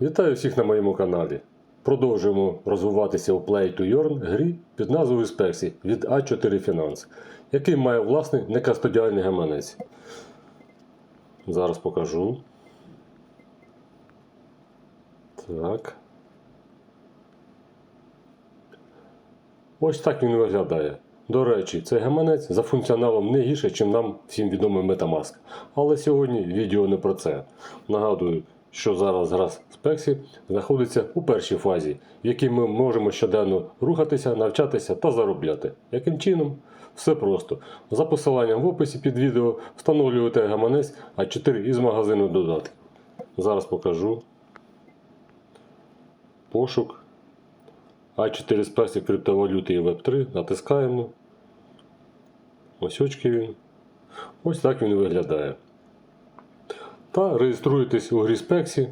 Вітаю всіх на моєму каналі. Продовжуємо розвиватися у Play to Earn грі під назвою Spexy від A4 Finance, який має власний некастодіальний гаманець. Зараз покажу. Так. Ось так він виглядає. До речі, цей гаманець за функціоналом не гірше, ніж нам всім відомий Metamask. Але сьогодні відео не про це. Нагадую, що зараз гра Spexy знаходиться у першій фазі, в якій ми можемо щоденно рухатися, навчатися та заробляти. Яким чином? Все просто. За посиланням в описі під відео встановлюєте гаманець А4 із магазину додатків. Зараз покажу. Пошук. А4 спеції криптовалюти і Web3 натискаємо. Ось очки він. Ось так він виглядає. Та реєструєтесь у грі Spexy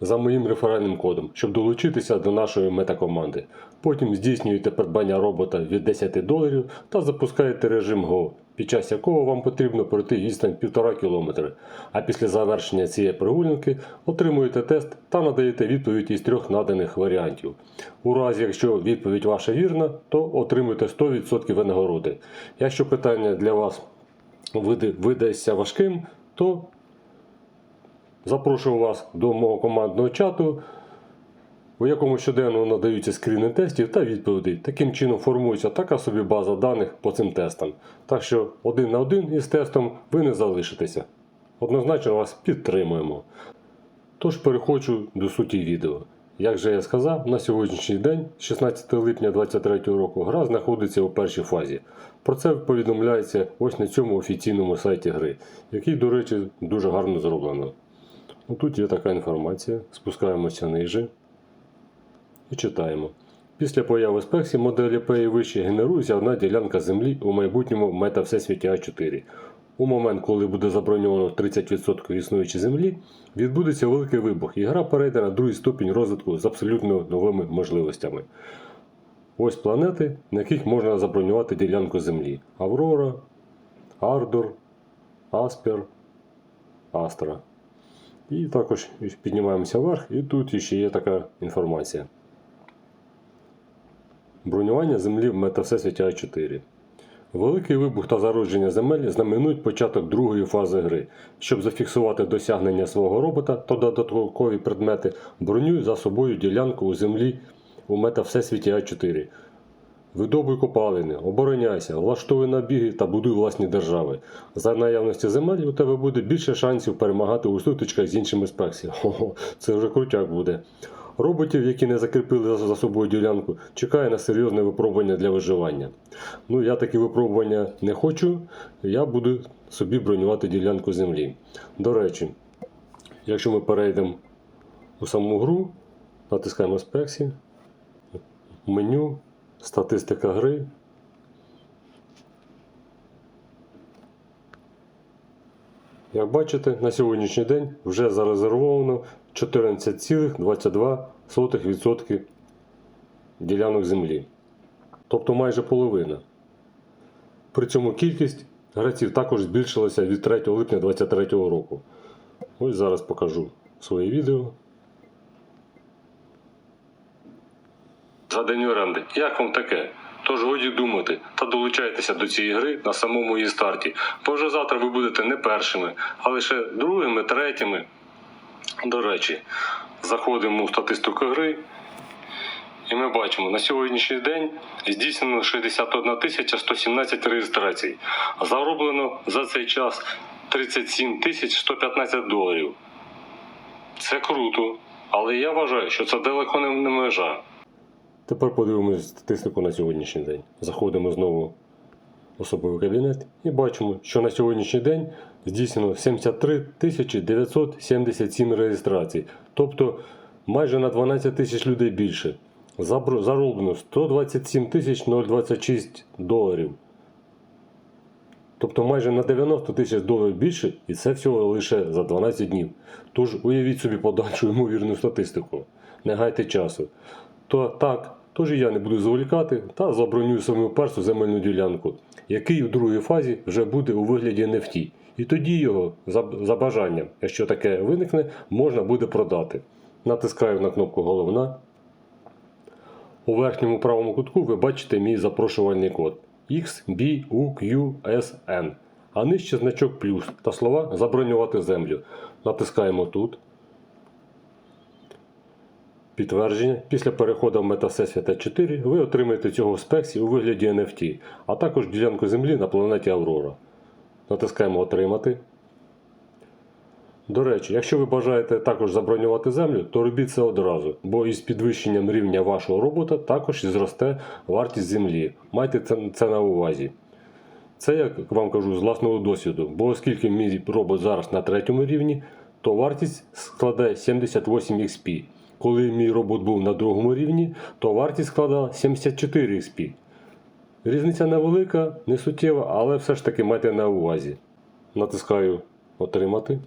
за моїм реферальним кодом, щоб долучитися до нашої метакоманди. Потім здійснюєте придбання робота від 10 доларів та запускаєте режим Go, під час якого вам потрібно пройти відстань 1,5 км. А після завершення цієї прогулянки отримуєте тест та надаєте відповідь із трьох наданих варіантів. У разі, якщо відповідь ваша вірна, то отримуєте 100% винагороди. Якщо питання для вас вида- видасться важким, то Запрошую вас до мого командного чату, у якому щоденно надаються скріни тестів та відповідей. Таким чином формується така собі база даних по цим тестам. Так що один на один із тестом ви не залишитеся. Однозначно вас підтримуємо. Тож переходжу до суті відео. Як же я сказав, на сьогоднішній день, 16 липня 2023 року, гра знаходиться у першій фазі. Про це повідомляється ось на цьому офіційному сайті гри, який, до речі, дуже гарно зроблено. Ну, Тут є така інформація. Спускаємося ниже і читаємо. Після появи спексі моделі P і вище генерується одна ділянка землі у майбутньому мета Всесвіті А4. У момент, коли буде заброньовано 30% існуючої землі, відбудеться великий вибух, і гра перейде на другий ступінь розвитку з абсолютно новими можливостями. Ось планети, на яких можна забронювати ділянку землі: Аврора, Ардор, Аспер, Астра. І також піднімаємося вверх, і тут ще є така інформація. Бронювання землі в метавсесвіті А4. Великий вибух та зародження земель знаменують початок другої фази гри. Щоб зафіксувати досягнення свого робота та додаткові предмети, бронюй за собою ділянку у землі у метавсесвіті А4. Видобуй копалини, обороняйся, влаштовуй набіги та будуй власні держави. За наявності земель у тебе буде більше шансів перемагати у сутичках з іншими спексі. Хо-хо, це вже крутяк буде. Роботів, які не закріпили за за собою ділянку, чекає на серйозне випробування для виживання. Ну, я такі випробування не хочу, я буду собі бронювати ділянку землі. До речі, якщо ми перейдемо у саму гру, натискаємо спексі, меню, статистика гри. Як бачите, на сьогоднішній день вже зарезервовано 14,22% ділянок землі. Тобто майже половина. При цьому кількість гравців також збільшилася від 3 липня 2023 року. Ось зараз покажу своє відео. За день оренди. Як вам таке? Тож годі думати та долучайтеся до цієї гри на самому її старті. Бо вже завтра ви будете не першими, а лише другими, третіми. До речі, заходимо у статистику гри. І ми бачимо, на сьогоднішній день здійснено 61 117 реєстрацій. Зароблено за цей час 37 115 доларів. Це круто, але я вважаю, що це далеко не межа. Тепер подивимось статистику на сьогоднішній день. Заходимо знову в особовий кабінет і бачимо, що на сьогоднішній день здійснено 73 977 реєстрацій, тобто майже на 12 тисяч людей більше. Зароблено 127 тисяч 026 доларів. Тобто майже на 90 тисяч доларів більше, і це всього лише за 12 днів. Тож уявіть собі подальшу ймовірну статистику. Не гайте часу. То так, тож і я не буду зволікати та забронюю своєму персу земельну ділянку, який у другій фазі вже буде у вигляді NFT. І тоді його за, за бажанням, якщо таке виникне, можна буде продати. Натискаю на кнопку Головна. У верхньому правому кутку ви бачите мій запрошувальний код XBUQSN, а нижче значок плюс та слова Забронювати землю. Натискаємо тут. Підтвердження. Після переходу в Метасесвіта 4 ви отримаєте цього в спексі у вигляді NFT, а також ділянку землі на планеті Аврора. Натискаємо Отримати. До речі, якщо ви бажаєте також забронювати землю, то робіть це одразу, бо із підвищенням рівня вашого робота також зросте вартість землі. Майте це на увазі. Це я вам кажу з власного досвіду, бо оскільки мій робот зараз на третьому рівні, то вартість складає 78 XP. Коли мій робот був на другому рівні, то вартість складала 74 XP. Різниця невелика, не суттєва, але все ж таки майте на увазі. Натискаю Отримати.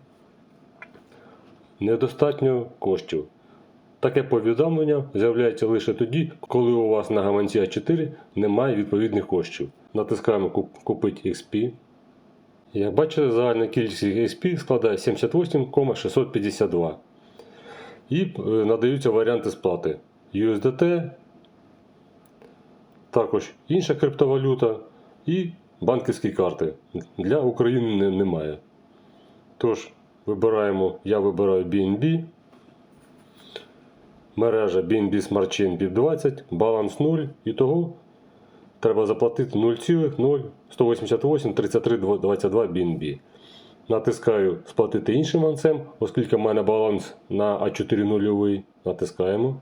Недостатньо коштів. Таке повідомлення з'являється лише тоді, коли у вас на гаманці А4 немає відповідних коштів. Натискаємо «Куп- Купити XP. Як бачите, загальна кількість XP складає 78,652. І е, надаються варіанти сплати USDT, також інша криптовалюта і банківські карти. Для України немає. Тож, вибираємо, я вибираю BNB, мережа BNB Smart Chain BIP20, баланс 0 і того треба заплатити 0,0188 33 22 BNB. Натискаю сплатити іншим гаманцем, оскільки в мене баланс на А4 нульовий. Натискаємо.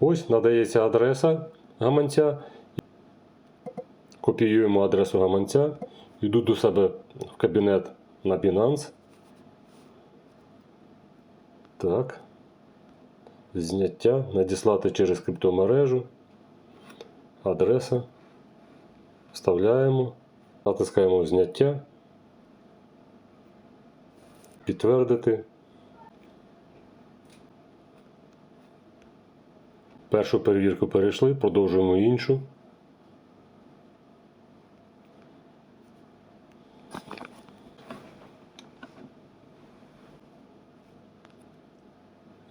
Ось надається адреса гаманця. Копіюємо адресу гаманця. Йду до себе в кабінет на Binance. Так. Зняття. Надіслати через криптомережу. Адреса. Вставляємо. Натискаємо зняття. Підтвердити. Першу перевірку перейшли, продовжуємо іншу.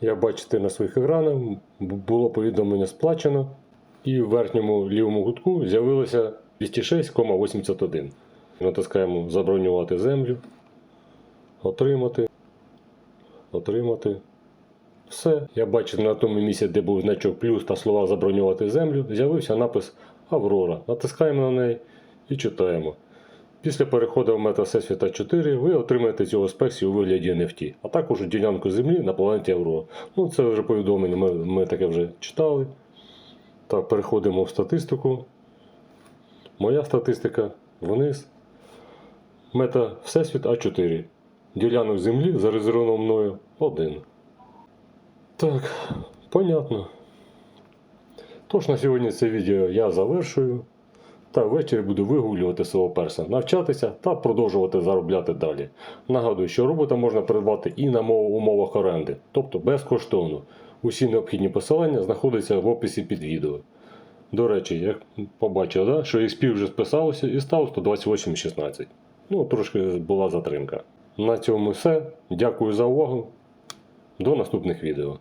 Як бачите на своїх екранах, було повідомлення сплачено, і в верхньому лівому кутку з'явилося 206,81. Натискаємо Забронювати землю. Отримати. Отримати. Все. Я бачу на тому місці, де був значок плюс та слова забронювати землю, з'явився напис Аврора. Натискаємо на неї і читаємо. Після переходу в Метасесвіта 4 ви отримаєте цього спексі у вигляді NFT, а також ділянку землі на планеті Аврора. Ну, це вже повідомлення, ми, ми таке вже читали. Так, переходимо в статистику. Моя статистика вниз. Мета Всесвіт А4. Ділянок землі зарезервовано мною один. Так, понятно. Тож на сьогодні це відео я завершую. Та ввечері буду вигулювати свого перса, навчатися та продовжувати заробляти далі. Нагадую, що робота можна придбати і на мов- умовах оренди, тобто безкоштовно. Усі необхідні посилання знаходяться в описі під відео. До речі, як побачив, да, що XP вже списалося і став 128,16. Ну, трошки була затримка. На цьому все. Дякую за увагу. До наступних відео.